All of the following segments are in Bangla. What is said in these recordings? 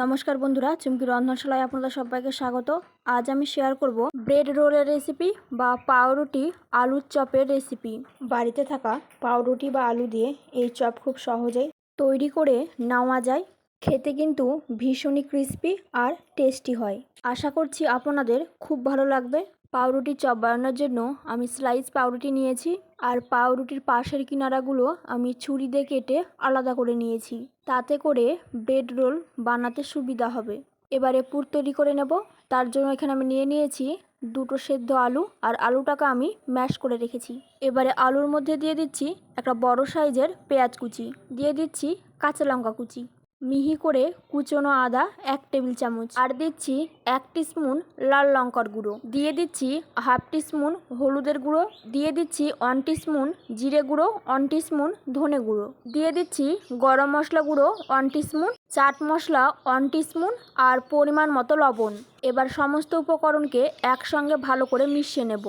নমস্কার বন্ধুরা, চুমকি রন্ধনশালায় আপনাদের সবাইকে স্বাগত। আজ আমি শেয়ার করব ব্রেড রোলের রেসিপি বা পাউরুটি আলুর চপের রেসিপি বাড়িতে থাকা পাউরুটি বা আলু দিয়ে এই চপ খুব সহজেই তৈরি করে নেওয়া যায়। খেতে কিন্তু ভীষণই ক্রিস্পি আর টেস্টি হয়। আশা করছি আপনাদের খুব ভালো লাগবে। পাউরুটি চপ বানানোর জন্য আমি স্লাইস পাউরুটি নিয়েছি আর পাউরুটির পাশের কিনারাগুলো আমি ছুরি দিয়ে কেটে আলাদা করে নিয়েছি। তাতে করে ব্রেড রোল বানাতে সুবিধা হবে। এবারে পুর তৈরি করে নেব। তার জন্য এখানে আমি নিয়ে নিয়েছি দুটো সেদ্ধ আলু আর আলুটাকে আমি ম্যাশ করে রেখেছি। এবারে আলুর মধ্যে দিয়ে দিচ্ছি একটা বড় সাইজের পেঁয়াজ কুচি। দিয়ে দিচ্ছি কাঁচা লঙ্কা কুচি। মিহি করে কুচনো আদা এক টেবিল চামচ। আর দিচ্ছি এক স্পুন লাল লঙ্কার গুঁড়ো। দিয়ে দিচ্ছি হাফ স্পুন হলুদের গুঁড়ো। দিয়ে দিচ্ছি ওয়ান স্পুন জিরে গুঁড়ো, ওয়ান স্পুন ধনে গুঁড়ো। দিয়ে দিচ্ছি গরম মশলা গুঁড়ো, one spoon chaat masala, one spoon আর পরিমাণ মতো লবণ। এবার সমস্ত উপকরণকে একসঙ্গে ভালো করে মিশিয়ে নেব।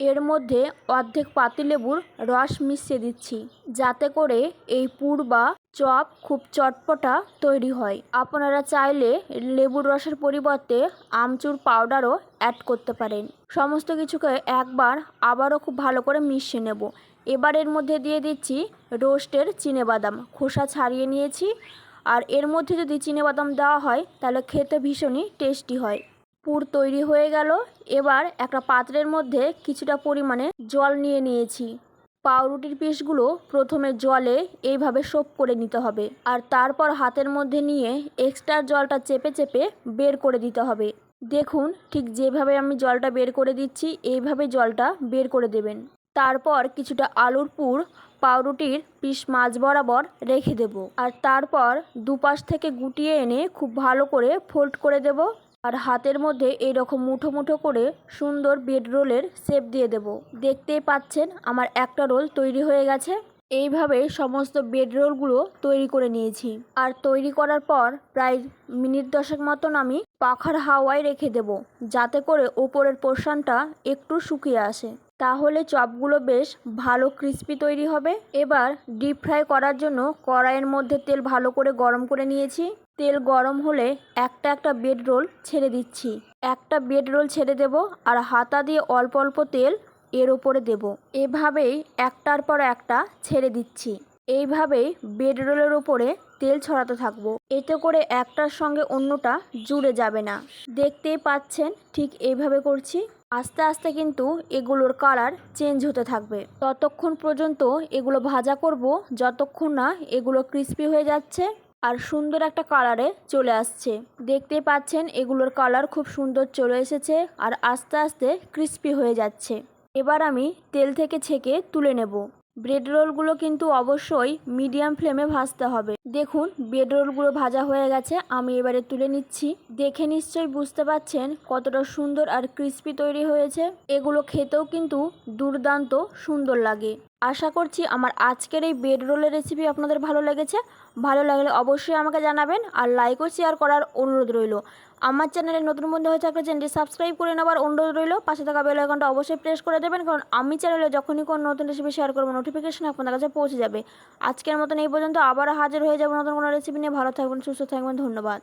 এর মধ্যে অর্ধেক পাতিলেবুর রস মিশিয়ে দিচ্ছি। যাতে করে এই পুর বা চপ খুব চটপটা তৈরি হয়। আপনারা চাইলে লেবুর রসের পরিবর্তে আমচুর পাউডারও অ্যাড করতে পারেন। সমস্ত কিছুকে একবার আবারও খুব ভালো করে মিশিয়ে নেব। এবার এর মধ্যে দিয়ে দিচ্ছি রোস্টের চিনেবাদাম। খোসা ছাড়িয়ে নিয়েছি। আর এর মধ্যে যদি চিনেবাদাম দেওয়া হয়, তাহলে খেতে ভীষণই টেস্টি হয়। পুর তৈরি হয়ে গেল। এবার একটা পাত্রের মধ্যে কিছুটা পরিমাণে জল নিয়ে নিয়েছি। পাউরুটির পিসগুলো প্রথমে জলে এইভাবে সোপ করে নিতে হবে আর তারপর হাতের মধ্যে নিয়ে এক্সট্রা জলটা চেপে চেপে বের করে দিতে হবে। দেখুন ঠিক যেভাবে আমি জলটা বের করে দিচ্ছি, এইভাবে জলটা বের করে দেবেন। তারপর কিছুটা আলুর পুর পাউরুটির পিস মাছ বরাবর রেখে দেব। আর তারপর দুপাশ থেকে গুটিয়ে এনে খুব ভালো করে ফোল্ড করে দেব। আর হাতের মধ্যে এই রকম মুঠো মুঠো করে সুন্দর বেড রোলের শেপ দিয়ে দেব। দেখতেই পাচ্ছেন, আমার একটা রোল তৈরি হয়ে গেছে। এইভাবে সমস্ত বেড রোলগুলো তৈরি করে নিয়েছি। আর তৈরি করার পর প্রায় মিনিট দশেক মতন আমি পাখার হাওয়ায় রেখে দেব, যাতে করে ওপরের পোর্শনটা একটু শুকিয়ে আসে। তাহলে চপগুলো বেশ ভালো ক্রিস্পি তৈরি হবে। এবার ডিপ ফ্রাই করার জন্য কড়াইয়ের মধ্যে তেল ভালো করে গরম করে নিয়েছি। তেল গরম হলে একটা একটা বেড রোল ছেড়ে দিচ্ছি। একটা বেড রোল ছেড়ে দেব আর হাতা দিয়ে অল্প অল্প তেল এর ওপরে দেব। এভাবেই একটার পর একটা ছেড়ে দিচ্ছি। এইভাবেই বেড রোলের ওপরে তেল ছড়াতে থাকব। এতে করে একটার সঙ্গে অন্যটা জুড়ে যাবে না। দেখতেই পাচ্ছেন ঠিক এইভাবে করছি। আস্তে আস্তে কিন্তু এগুলোর কালার চেঞ্জ হতে থাকবে। ততক্ষণ পর্যন্ত এগুলো ভাজা করব, যতক্ষণ না এগুলো ক্রিস্পি হয়ে যাচ্ছে আর সুন্দর একটা কালারে চলে আসছে। দেখতেই পাচ্ছেন এগুলোর কালার খুব সুন্দর চলে এসেছে আর আস্তে আস্তে ক্রিস্পি হয়ে যাচ্ছে। এবার আমি তেল থেকে ছেঁকে তুলে নেব। ব্রেড রোলগুলো কিন্তু অবশ্যই মিডিয়াম ফ্লেমে ভাজতে হবে। দেখুন, ব্রেড রোলগুলো ভাজা হয়ে গেছে, আমি এবারে তুলে নিচ্ছি। দেখে নিশ্চয়ই বুঝতে পাচ্ছেন কতটা সুন্দর আর ক্রিস্পি তৈরি হয়েছে। এগুলো খেতেও কিন্তু দুর্দান্ত সুন্দর লাগে। আশা করছি আমার আজকের এই ব্রেড রোলের রেসিপি আপনাদের ভালো লেগেছে। ভালো লাগলে অবশ্যই আমাকে জানাবেন আর লাইক ও শেয়ার করার অনুরোধ রইল। আমার চ্যানেলে নতুন বন্ধু হয়ে থাকলে চ্যানেলটি সাবস্ক্রাইব করে নেওয়ার অনুরোধ রইল। পাশে থাকা বেল আইকনটা অবশ্যই প্রেস করে দেবেন, কারণ আমি চ্যানেলে যখনই কোনো নতুন রেসিপি শেয়ার করব নোটিফিকেশন আপনার কাছে পৌঁছে যাবে। আজকের মতন এই পর্যন্ত আবারও হাজির হয়ে যাব নতুন কোনো রেসিপি নিয়ে। ভালো থাকবেন, সুস্থ থাকবেন, ধন্যবাদ।